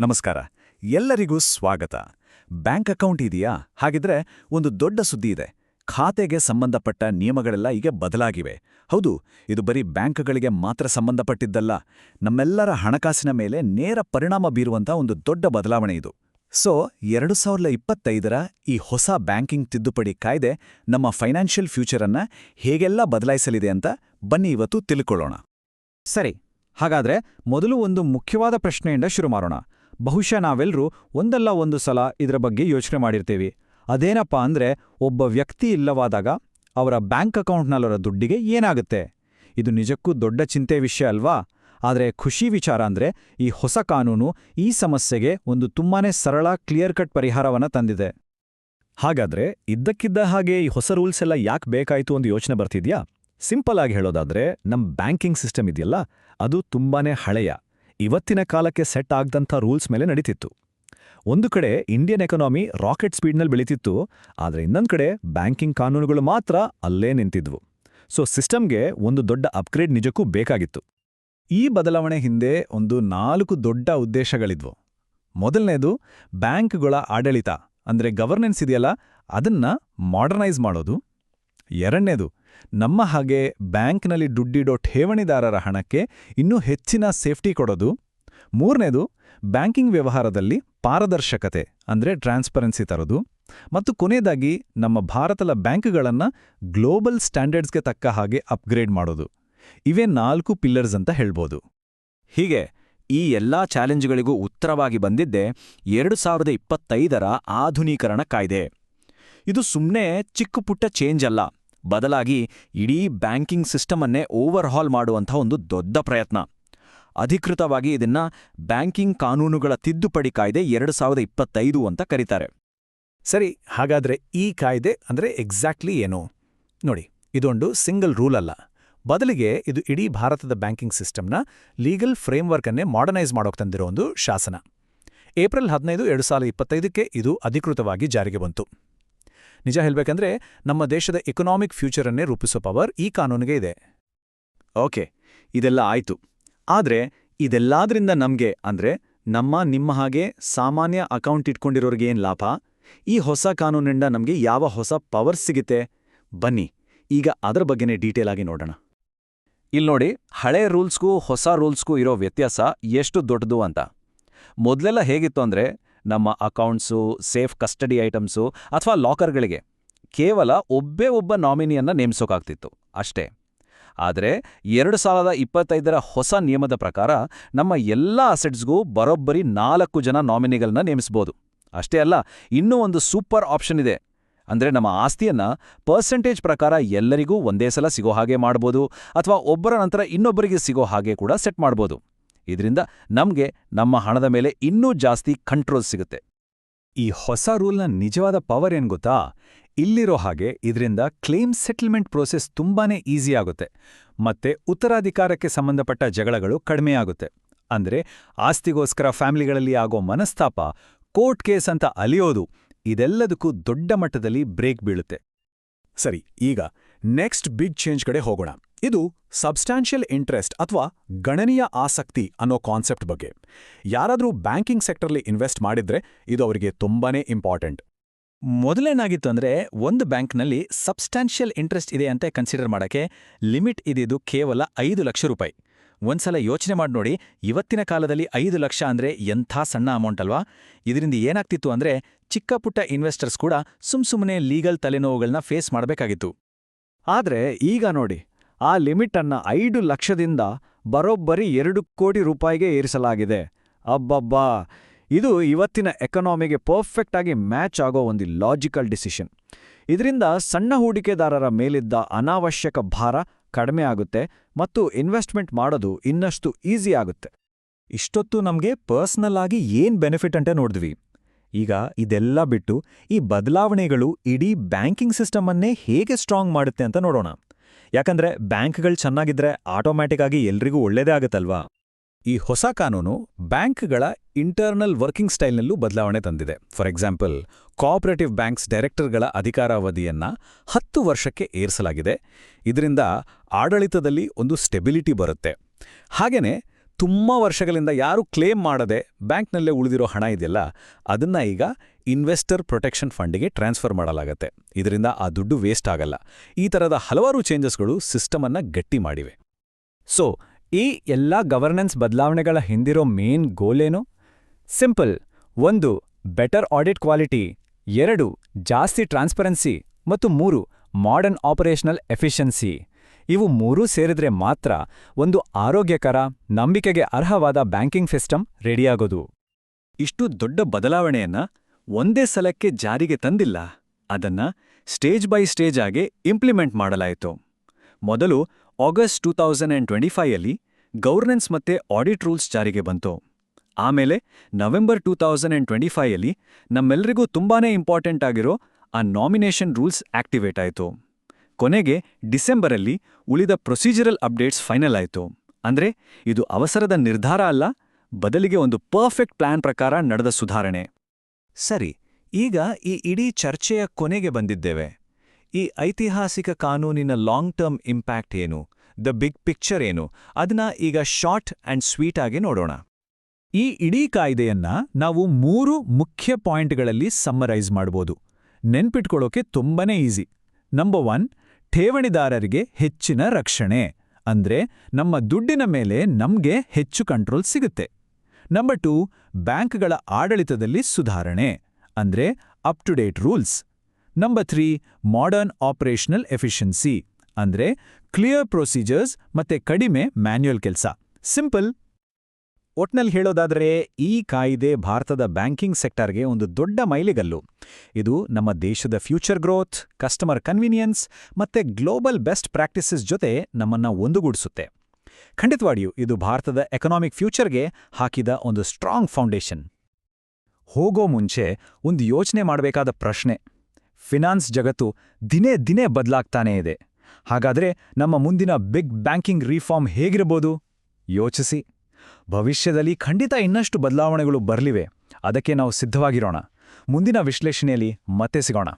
ನಮಸ್ಕಾರ. ಎಲ್ಲರಿಗೂ ಸ್ವಾಗತ. ಬ್ಯಾಂಕ್ ಅಕೌಂಟ್ ಇದೆಯಾ? ಹಾಗಿದ್ರೆ ಒಂದು ದೊಡ್ಡ ಸುದ್ದಿ ಇದೆ. ಖಾತೆಗೆ ಸಂಬಂಧಪಟ್ಟ ನಿಯಮಗಳೆಲ್ಲ ಈಗ ಬದಲಾಗಿವೆ. ಹೌದು, ಇದು ಬರೀ ಬ್ಯಾಂಕ್ಗಳಿಗೆ ಮಾತ್ರ ಸಂಬಂಧಪಟ್ಟಿದ್ದಲ್ಲ. ನಮ್ಮೆಲ್ಲರ ಹಣಕಾಸಿನ ಮೇಲೆ ನೇರ ಪರಿಣಾಮ ಬೀರುವಂಥ ಒಂದು ದೊಡ್ಡ ಬದಲಾವಣೆ ಇದು. ಸೊ, ಎರಡು ಸಾವಿರದ ಇಪ್ಪತ್ತೈದರ ಈ ಹೊಸ ಬ್ಯಾಂಕಿಂಗ್ ತಿದ್ದುಪಡಿ ಕಾಯ್ದೆ ನಮ್ಮ ಫೈನಾನ್ಷಿಯಲ್ ಫ್ಯೂಚರನ್ನ ಹೇಗೆಲ್ಲ ಬದಲಾಯಿಸಲಿದೆ ಅಂತ ಬನ್ನಿ ಇವತ್ತು ತಿಳ್ಕೊಳ್ಳೋಣ. ಸರಿ, ಹಾಗಾದ್ರೆ ಮೊದಲು ಒಂದು ಮುಖ್ಯವಾದ ಪ್ರಶ್ನೆಯಿಂದ ಶುರು ಮಾಡೋಣ. ಬಹುಶಃ ನಾವೆಲ್ಲರೂ ಒಂದಲ್ಲ ಒಂದು ಸಲ ಇದರ ಬಗ್ಗೆ ಯೋಚನೆ ಮಾಡಿರ್ತೀವಿ. ಅದೇನಪ್ಪ ಅಂದ್ರೆ ಒಬ್ಬ ವ್ಯಕ್ತಿ ಇಲ್ಲವಾದಾಗ ಅವರ ಬ್ಯಾಂಕ್ ಅಕೌಂಟ್ನಲ್ಲರ ದುಡ್ಡಿಗೆ ಏನಾಗುತ್ತೆ? ಇದು ನಿಜಕ್ಕೂ ದೊಡ್ಡ ಚಿಂತೆ ವಿಷಯ ಅಲ್ವಾ? ಆದರೆ ಖುಷಿ ವಿಚಾರ ಅಂದ್ರೆ ಈ ಹೊಸ ಕಾನೂನು ಈ ಸಮಸ್ಯೆಗೆ ಒಂದು ತುಂಬಾನೇ ಸರಳ ಕ್ಲಿಯರ್ ಕಟ್ ಪರಿಹಾರವನ್ನ ತಂದಿದೆ. ಹಾಗಾದ್ರೆ ಇದ್ದಕ್ಕಿದ್ದ ಹಾಗೆ ಈ ಹೊಸ ರೂಲ್ಸ್ ಎಲ್ಲ ಯಾಕೆ ಬೇಕಾಯಿತು ಒಂದು ಯೋಚನೆ ಬರ್ತಿದ್ಯಾ? ಸಿಂಪಲ್ ಆಗಿ ಹೇಳೋದಾದ್ರೆ ನಮ್ಮ ಬ್ಯಾಂಕಿಂಗ್ ಸಿಸ್ಟಮ್ ಇದೆಯಲ್ಲ, ಅದು ತುಂಬಾನೇ ಹಳೆಯ. ಇವತ್ತಿನ ಕಾಲಕ್ಕೆ ಸೆಟ್ ಆಗ್ದಂಥ ರೂಲ್ಸ್ ಮೇಲೆ ನಡೀತಿತ್ತು. ಒಂದು ಕಡೆ ಇಂಡಿಯನ್ ಎಕನಾಮಿ ರಾಕೆಟ್ ಸ್ಪೀಡ್ನಲ್ಲಿ ಬೆಳೀತಿತ್ತು, ಆದರೆ ಇನ್ನೊಂದು ಕಡೆ ಬ್ಯಾಂಕಿಂಗ್ ಕಾನೂನುಗಳು ಮಾತ್ರ ಅಲ್ಲೇ ನಿಂತಿದ್ವು. ಸೊ ಸಿಸ್ಟಮ್ಗೆ ಒಂದು ದೊಡ್ಡ ಅಪ್ಗ್ರೇಡ್ ನಿಜಕ್ಕೂ ಬೇಕಾಗಿತ್ತು. ಈ ಬದಲಾವಣೆ ಹಿಂದೆ ಒಂದು ನಾಲ್ಕು ದೊಡ್ಡ ಉದ್ದೇಶಗಳಿದ್ವು. ಮೊದಲನೇದು, ಬ್ಯಾಂಕ್ಗಳ ಆಡಳಿತ, ಅಂದ್ರೆ ಗವರ್ನೆನ್ಸ್ ಇದೆಯಲ್ಲ, ಅದನ್ನ ಮಾಡರ್ನೈಸ್ ಮಾಡೋದು. ಎರಡನೇದು, ನಮ್ಮ ಹಾಗೆ ಬ್ಯಾಂಕ್ನಲ್ಲಿ ದುಡ್ಡಿಡೋ ಠೇವಣಿದಾರರ ಹಣಕ್ಕೆ ಇನ್ನೂ ಹೆಚ್ಚಿನ ಸೇಫ್ಟಿ ಕೊಡೋದು. ಮೂರನೇದು, ಬ್ಯಾಂಕಿಂಗ್ ವ್ಯವಹಾರದಲ್ಲಿ ಪಾರದರ್ಶಕತೆ, ಅಂದ್ರೆ ಟ್ರಾನ್ಸ್ಪರೆನ್ಸಿ ತರೋದು. ಮತ್ತು ಕೊನೆಯದಾಗಿ, ನಮ್ಮ ಭಾರತದ ಬ್ಯಾಂಕ್ಗಳನ್ನು ಗ್ಲೋಬಲ್ ಸ್ಟ್ಯಾಂಡರ್ಡ್ಸ್ಗೆ ತಕ್ಕ ಹಾಗೆ ಅಪ್ಗ್ರೇಡ್ ಮಾಡೋದು. ಇವೇ ನಾಲ್ಕು ಪಿಲ್ಲರ್ಸ್ ಅಂತ ಹೇಳ್ಬೋದು. ಹೀಗೆ, ಈ ಎಲ್ಲಾ ಚಾಲೆಂಜ್ಗಳಿಗೂ ಉತ್ತರವಾಗಿ ಬಂದಿದ್ದೆ ಎರಡು ಸಾವಿರದ ಇಪ್ಪತ್ತೈದರ ಆಧುನೀಕರಣ ಕಾಯ್ದೆ. ಇದು ಸುಮ್ಮನೆ ಚಿಕ್ಕ ಪುಟ್ಟ ಚೇಂಜ್ ಅಲ್ಲ. ಬದಲಾಗಿ ಇಡೀ ಬ್ಯಾಂಕಿಂಗ್ ಸಿಸ್ಟಮನ್ನೇ ಓವರ್ಹಾಲ್ ಮಾಡುವಂಥ ಒಂದು ದೊಡ್ಡ ಪ್ರಯತ್ನ. ಅಧಿಕೃತವಾಗಿ ಇದನ್ನ ಬ್ಯಾಂಕಿಂಗ್ ಕಾನೂನುಗಳ ತಿದ್ದುಪಡಿ ಕಾಯ್ದೆ ಎರಡು ಸಾವಿರದ ಇಪ್ಪತ್ತೈದು ಅಂತ ಕರೀತಾರೆ. ಸರಿ, ಹಾಗಾದ್ರೆ ಈ ಕಾಯ್ದೆ ಅಂದ್ರೆ ಎಕ್ಸಾಕ್ಟ್ಲಿ ಏನು? ನೋಡಿ, ಇದೊಂದು ಸಿಂಗಲ್ ರೂಲ್ ಅಲ್ಲ. ಬದಲಿಗೆ ಇದು ಇಡೀ ಭಾರತದ ಬ್ಯಾಂಕಿಂಗ್ ಸಿಸ್ಟಮ್ನ ಲೀಗಲ್ ಫ್ರೇಮ್ವರ್ಕನ್ನೇ ಮಾಡರ್ನೈಸ್ ಮಾಡೋಕೆ ತಂದಿರೋ ಒಂದು ಶಾಸನ. ಏಪ್ರಿಲ್ ಹದಿನೈದು, ಎರಡು ಸಾವಿರದ ಇಪ್ಪತ್ತೈದಕ್ಕೆ ಇದು ಅಧಿಕೃತವಾಗಿ ಜಾರಿಗೆ ಬಂತು. ನಿಜ ಹೇಳ್ಬೇಕಂದ್ರೆ ನಮ್ಮ ದೇಶದ ಎಕನಾಮಿಕ್ ಫ್ಯೂಚರನ್ನೇ ರೂಪಿಸೋ ಪವರ್ ಈ ಕಾನೂನಿಗೆ ಇದೆ. ಓಕೆ, ಇದೆಲ್ಲ ಆಯ್ತು. ಆದ್ರೆ ಇದೆಲ್ಲಾದ್ರಿಂದ ನಮ್ಗೆ ಅಂದ್ರೆ ನಮ್ಮ ನಿಮ್ಮ ಹಾಗೆ ಸಾಮಾನ್ಯ ಅಕೌಂಟ್ ಇಟ್ಕೊಂಡಿರೋರಿಗೆ ಏನು ಲಾಭ? ಈ ಹೊಸ ಕಾನೂನಿಂದ ನಮ್ಗೆ ಯಾವ ಹೊಸ ಪವರ್ ಸಿಗುತ್ತೆ? ಬನ್ನಿ, ಈಗ ಅದರ ಬಗ್ಗೆನೇ ಡೀಟೇಲ್ ಆಗಿ ನೋಡೋಣ. ಇಲ್ಲಿ ನೋಡಿ, ಹಳೆ ರೂಲ್ಸ್ಗೂ ಹೊಸ ರೂಲ್ಸ್ಗೂ ಇರೋ ವ್ಯತ್ಯಾಸ ಎಷ್ಟು ದೊಡ್ಡದು ಅಂತ. ಮೊದಲೆಲ್ಲ ಹೇಗಿತ್ತು ಅಂದ್ರೆ ನಮ್ಮ ಅಕೌಂಟ್ಸು, ಸೇಫ್ ಕಸ್ಟಡಿ ಐಟಮ್ಸು ಅಥವಾ ಲಾಕರ್ಗಳಿಗೆ. ಕೇವಲ ಒಬ್ಬೇ ಒಬ್ಬ ನಾಮಿನಿಯನ್ನು ನೇಮಿಸೋಕಾಗ್ತಿತ್ತು, ಅಷ್ಟೇ. ಆದರೆ ಎರಡು ಸಾವಿರದ ಇಪ್ಪತ್ತೈದರ ಹೊಸ ನಿಯಮದ ಪ್ರಕಾರ ನಮ್ಮ ಎಲ್ಲ ಅಸೆಟ್ಸ್ಗೂ ಬರೋಬ್ಬರಿ ನಾಲ್ಕು ಜನ ನಾಮಿನಿಗಳನ್ನ ನೇಮಿಸ್ಬೋದು. ಅಷ್ಟೇ ಅಲ್ಲ, ಇನ್ನೂ ಒಂದು ಸೂಪರ್ ಆಪ್ಷನ್ ಇದೆ. ಅಂದ್ರೆ ನಮ್ಮ ಆಸ್ತಿಯನ್ನ ಪರ್ಸೆಂಟೇಜ್ ಪ್ರಕಾರ ಎಲ್ಲರಿಗೂ ಒಂದೇ ಸಲ ಸಿಗೋ ಹಾಗೆ ಮಾಡ್ಬೋದು ಅಥವಾ ಒಬ್ಬರ ನಂತರ ಇನ್ನೊಬ್ಬರಿಗೆ ಸಿಗೋ ಹಾಗೆ ಕೂಡ ಸೆಟ್ ಮಾಡ್ಬೋದು. ಇದರಿಂದ ನಮ್ಗೆ ನಮ್ಮ ಹಣದ ಮೇಲೆ ಇನ್ನೂ ಜಾಸ್ತಿ ಕಂಟ್ರೋಲ್ ಸಿಗುತ್ತೆ. ಈ ಹೊಸ ರೂಲ್ನ ನಿಜವಾದ ಪವರ್ ಏನ್ ಗೊತ್ತಾ? ಇಲ್ಲಿರೋ ಹಾಗೆ ಇದರಿಂದ ಕ್ಲೇಮ್ ಸೆಟಲ್ಮೆಂಟ್ ಪ್ರೋಸೆಸ್ ತುಂಬಾನೇ ಈಸಿ ಆಗುತ್ತೆ. ಮತ್ತೆ ಉತ್ತರಾಧಿಕಾರಕ್ಕೆ ಸಂಬಂಧಪಟ್ಟ ಜಗಳಗಳು ಕಡಿಮೆಯಾಗುತ್ತೆ ಅಂದ್ರೆ ಆಸ್ತಿಗೋಸ್ಕರ ಫ್ಯಾಮಿಲಿಗಳಲ್ಲಿ ಆಗೋ ಮನಸ್ತಾಪ, ಕೋರ್ಟ್ ಕೇಸ್ ಅಂತ ಅಲಿಯೋದು, ಇದೆಲ್ಲದಕ್ಕೂ ದೊಡ್ಡ ಮಟ್ಟದಲ್ಲಿ ಬ್ರೇಕ್ ಬೀಳುತ್ತೆ. ಸರಿ, ಈಗ ನೆಕ್ಸ್ಟ್ ಬಿಗ್ ಚೇಂಜ್ ಕಡೆ ಹೋಗೋಣ. ಇದು ಸಬ್ಸ್ಟ್ಯಾನ್ಷಿಯಲ್ ಇಂಟ್ರೆಸ್ಟ್ ಅಥವಾ ಗಣನೀಯ ಆಸಕ್ತಿ ಅನ್ನೋ ಕಾನ್ಸೆಪ್ಟ್ ಬಗ್ಗೆ. ಯಾರಾದರೂ ಬ್ಯಾಂಕಿಂಗ್ ಸೆಕ್ಟರ್ಲಿ ಇನ್ವೆಸ್ಟ್ ಮಾಡಿದ್ರೆ ಇದು ಅವರಿಗೆ ತುಂಬಾನೇ ಇಂಪಾರ್ಟೆಂಟ್ ಮೊದಲೇನಾಗಿತ್ತು ಅಂದರೆ ಒಂದು ಬ್ಯಾಂಕ್ನಲ್ಲಿ ಸಬ್ಸ್ಟ್ಯಾನ್ಷಿಯಲ್ ಇಂಟ್ರೆಸ್ಟ್ ಇದೆ ಅಂತ ಕನ್ಸಿಡರ್ ಮಾಡಕ್ಕೆ ಲಿಮಿಟ್ ಇದಿದ್ದು ಕೇವಲ ಐದು ಲಕ್ಷ ರೂಪಾಯಿ. ಒಂದ್ಸಲ ಯೋಚನೆ ಮಾಡಿ ನೋಡಿ, ಇವತ್ತಿನ ಕಾಲದಲ್ಲಿ ಐದು ಲಕ್ಷ ಅಂದ್ರೆ ಎಂಥ ಸಣ್ಣ ಅಮೌಂಟ್ ಅಲ್ವಾ? ಇದರಿಂದ ಏನಾಗ್ತಿತ್ತು ಅಂದ್ರೆ ಚಿಕ್ಕ ಪುಟ್ಟ ಇನ್ವೆಸ್ಟರ್ಸ್ ಕೂಡ ಸುಮ್ ಸುಮ್ಮನೆ ಲೀಗಲ್ ತಲೆನೋವುಗಳನ್ನ ಫೇಸ್ ಮಾಡಬೇಕಾಗಿತ್ತು. ಆದ್ರೆ ಈಗ ನೋಡಿ ಆ ಲಿಮಿಟ್ ಐದು ಲಕ್ಷದಿಂದ ಬರೋಬ್ಬರಿ ಎರಡು ಕೋಟಿ ರೂಪಾಯಿಗೆ ಏರಿಸಲಾಗಿದೆ. ಅಬ್ಬಬ್ಬಾ! ಇದು ಇವತ್ತಿನ ಎಕನಾಮಿಗೆ ಪರ್ಫೆಕ್ಟ್ ಆಗಿ ಮ್ಯಾಚ್ ಆಗೋ ಒಂದು ಲಾಜಿಕಲ್ ಡಿಸಿಷನ್ ಇದರಿಂದ ಸಣ್ಣ ಹೂಡಿಕೆದಾರರ ಮೇಲಿದ್ದ ಅನಾವಶ್ಯಕ ಭಾರ ಕಡಿಮೆ ಆಗುತ್ತೆ ಮತ್ತು ಇನ್ವೆಸ್ಟ್ಮೆಂಟ್ ಮಾಡೋದು ಇನ್ನಷ್ಟು ಈಸಿ ಆಗುತ್ತೆ. ಇಷ್ಟೊತ್ತು ನಮಗೆ ಪರ್ಸ್ನಲ್ ಆಗಿ ಏನ್ ಬೆನಿಫಿಟ್ ಅಂತ ನೋಡಿದ್ವಿ. ಈಗ ಇದೆಲ್ಲ ಬಿಟ್ಟು ಈ ಬದಲಾವಣೆಗಳು ಇಡೀ ಬ್ಯಾಂಕಿಂಗ್ ಸಿಸ್ಟಮನ್ನೇ ಹೇಗೆ ಸ್ಟ್ರಾಂಗ್ ಮಾಡುತ್ತೆ ಅಂತ ನೋಡೋಣ. ಯಾಕಂದ್ರೆ ಬ್ಯಾಂಕ್ಗಳು ಚೆನ್ನಾಗಿದ್ರೆ ಆಟೋಮ್ಯಾಟಿಕ್ ಆಗಿ ಎಲ್ರಿಗೂ ಒಳ್ಳೇದೇ ಆಗುತ್ತಲ್ವಾ? ಈ ಹೊಸ ಕಾನೂನು ಬ್ಯಾಂಕ್ಗಳ ಇಂಟರ್ನಲ್ ವರ್ಕಿಂಗ್ ಸ್ಟೈಲ್ನಲ್ಲೂ ಬದಲಾವಣೆ ತಂದಿದೆ. ಫಾರ್ ಎಕ್ಸಾಂಪಲ್ ಕೋಆಪರೇಟಿವ್ ಬ್ಯಾಂಕ್ಸ್ ಡೈರೆಕ್ಟರ್ಗಳ ಅಧಿಕಾರಾವಧಿಯನ್ನ ಹತ್ತು ವರ್ಷಕ್ಕೆ ಏರಿಸಲಾಗಿದೆ. ಇದರಿಂದ ಆಡಳಿತದಲ್ಲಿ ಒಂದು ಸ್ಟೆಬಿಲಿಟಿ ಬರುತ್ತೆ. ಹಾಗೇನೇ ತುಂಬ ವರ್ಷಗಳಿಂದ ಯಾರು ಕ್ಲೇಮ್ ಮಾಡದೆ ಬ್ಯಾಂಕ್ನಲ್ಲೇ ಉಳಿದಿರೋ ಹಣ ಇದೆಯಲ್ಲ, ಅದನ್ನ ಈಗ ಇನ್ವೆಸ್ಟರ್ ಪ್ರೊಟೆಕ್ಷನ್ ಫಂಡ್ಗೆ ಟ್ರಾನ್ಸ್ಫರ್ ಮಾಡಲಾಗತ್ತೆ. ಇದರಿಂದ ಆ ದುಡ್ಡು ವೇಸ್ಟ್ ಆಗಲ್ಲ. ಈ ಥರದ ಹಲವಾರು ಚೇಂಜಸ್ಗಳು ಸಿಸ್ಟಮನ್ನ ಗಟ್ಟಿ ಮಾಡಿವೆ. ಸೊ, ಈ ಎಲ್ಲ ಗವರ್ನೆನ್ಸ್ ಬದಲಾವಣೆಗಳ ಹಿಂದಿರೋ ಮೇನ್ ಗೋಲೇನು? ಸಿಂಪಲ್. ಒಂದು, ಬೆಟರ್ ಆಡಿಟ್ ಕ್ವಾಲಿಟಿ. ಎರಡು, ಜಾಸ್ತಿ ಟ್ರಾನ್ಸ್ಪರೆನ್ಸಿ. ಮತ್ತು ಮೂರು, ಮಾಡರ್ನ್ ಆಪರೇಷನಲ್ ಎಫಿಷಿಯನ್ಸಿ. ಇವು ಮೂರೂ ಸೇರಿದ್ರೆ ಮಾತ್ರ ಒಂದು ಆರೋಗ್ಯಕರ, ನಂಬಿಕೆಗೆ ಅರ್ಹವಾದ ಬ್ಯಾಂಕಿಂಗ್ ಸಿಸ್ಟಮ್ ರೆಡಿಯಾಗೋದು ಇಷ್ಟು ದೊಡ್ಡ ಬದಲಾವಣೆಯನ್ನ ಒಂದೇ ಸಲಕ್ಕೆ ಜಾರಿಗೆ ತಂದಿಲ್ಲ. ಅದನ್ನ ಸ್ಟೇಜ್ ಬೈ ಸ್ಟೇಜ್ ಆಗಿ ಇಂಪ್ಲಿಮೆಂಟ್ ಮಾಡಲಾಯಿತು. ಮೊದಲು August two thousand and twenty ಫೈಯಲ್ಲಿ governance ಮತ್ತೆ ಆಡಿಟ್ ರೂಲ್ಸ್ ಜಾರಿಗೆ ಬಂತು. ಆಮೇಲೆ November two thousand and twenty ಫೈಯಲ್ಲಿ ನಮ್ಮೆಲ್ಲರಿಗೂ ತುಂಬಾನೇ ಇಂಪಾರ್ಟೆಂಟ್ ಆಗಿರೋ ಆ ನಾಮಿನೇಷನ್ ರೂಲ್ಸ್ ಆಕ್ಟಿವೇಟ್ ಆಯಿತು. ಕೊನೆಗೆ ಡಿಸೆಂಬರಲ್ಲಿ ಉಳಿದ ಪ್ರೊಸೀಜರಲ್ ಅಪ್ಡೇಟ್ಸ್ ಫೈನಲ್ ಆಯಿತು. ಅಂದ್ರೆ ಇದು ಅವಸರದ ನಿರ್ಧಾರ ಅಲ್ಲ, ಬದಲಿಗೆ ಒಂದು ಪರ್ಫೆಕ್ಟ್ ಪ್ಲಾನ್ ಪ್ರಕಾರ ನಡೆದ ಸುಧಾರಣೆ. ಸರಿ, ಈಗ ಈ ಇಡೀ ಚರ್ಚೆಯ ಕೊನೆಗೆ ಬಂದಿದ್ದೇವೆ. ಈ ಐತಿಹಾಸಿಕ ಕಾನೂನಿನ ಲಾಂಗ್ ಟರ್ಮ್ ಇಂಪ್ಯಾಕ್ಟ್ ಏನು? ದ ಬಿಗ್ ಪಿಕ್ಚರ್ ಏನು? ಅದನ್ನ ಈಗ ಶಾರ್ಟ್ ಅಂಡ್ ಸ್ವೀಟ್ ಆಗಿ ನೋಡೋಣ. ಈ ಇಡೀ ಕಾಯ್ದೆಯನ್ನ ನಾವು ಮೂರು ಮುಖ್ಯ ಪಾಯಿಂಟ್ಗಳಲ್ಲಿ ಸಮ್ಮರೈಸ್ ಮಾಡ್ಬೋದು. ನೆನ್ಪಿಟ್ಕೊಳ್ಳೋಕೆ ತುಂಬಾನೇ ಈಸಿ. ನಂಬರ್ ಒನ್, ಠೇವಣಿದಾರರಿಗೆ ಹೆಚ್ಚಿನ ರಕ್ಷಣೆ. ಅಂದ್ರೆ ನಮ್ಮ ದುಡ್ಡಿನ ಮೇಲೆ ನಮ್ಗೆ ಹೆಚ್ಚು ಕಂಟ್ರೋಲ್ ಸಿಗುತ್ತೆ. ನಂಬರ್ ಟು ಬ್ಯಾಂಕ್ಗಳ ಆಡಳಿತದಲ್ಲಿ ಸುಧಾರಣೆ, ಅಂದ್ರೆ up to date rules number three modern operational efficiency ಅಂದ್ರೆ ಕ್ಲಿಯರ್ ಪ್ರೊಸೀಜರ್ಸ್ ಮತ್ತೆ ಕಡಿಮೆ ಮ್ಯಾನ್ಯುಯಲ್ ಕೆಲಸ. ಸಿಂಪಲ್ ಒಟ್ನಲ್ಲಿ ಹೇಳೋದಾದರೆ, ಈ ಕಾಯಿದೆ ಭಾರತದ ಬ್ಯಾಂಕಿಂಗ್ ಸೆಕ್ಟರ್ಗೆ ಒಂದು ದೊಡ್ಡ ಮೈಲಿಗಲ್ಲು. ಇದು ನಮ್ಮ ದೇಶದ ಫ್ಯೂಚರ್ ಗ್ರೋತ್ ಕಸ್ಟಮರ್ ಕನ್ವೀನಿಯನ್ಸ್ ಮತ್ತೆ ಗ್ಲೋಬಲ್ ಬೆಸ್ಟ್ ಪ್ರಾಕ್ಟೀಸಸ್ ಜೊತೆ ನಮ್ಮನ್ನ ಒಂದುಗೂಡಿಸುತ್ತೆ. ಖಂಡಿತವಾಗಿಯೂ ಇದು ಭಾರತದ ಎಕನಾಮಿಕ್ ಫ್ಯೂಚರ್ಗೆ ಹಾಕಿದ ಒಂದು ಸ್ಟ್ರಾಂಗ್ ಫೌಂಡೇಶನ್ ಹೋಗೋ ಮುಂಚೆ ಒಂದು ಯೋಚನೆ ಮಾಡಬೇಕಾದ ಪ್ರಶ್ನೆ. ಫಿನಾನ್ಸ್ ಜಗತ್ತು ದಿನೇ ದಿನೇ ಬದಲಾಗ್ತಾನೇ ಇದೆ. ಹಾಗಾದ್ರೆ ನಮ್ಮ ಮುಂದಿನ ಬಿಗ್ ಬ್ಯಾಂಕಿಂಗ್ ರಿಫಾರ್ಮ್ ಹೇಗಿರಬಹುದು ಯೋಚಿಸಿ. ಭವಿಷ್ಯದಲ್ಲಿ ಖಂಡಿತ ಇನ್ನಷ್ಟು ಬದಲಾವಣೆಗಳು ಬರಲಿವೆ. ಅದಕ್ಕೆ ನಾವು ಸಿದ್ಧವಾಗಿರೋಣ. ಮುಂದಿನ ವಿಶ್ಲೇಷಣೆಯಲ್ಲಿ ಮತ್ತೆ ಸಿಗೋಣ.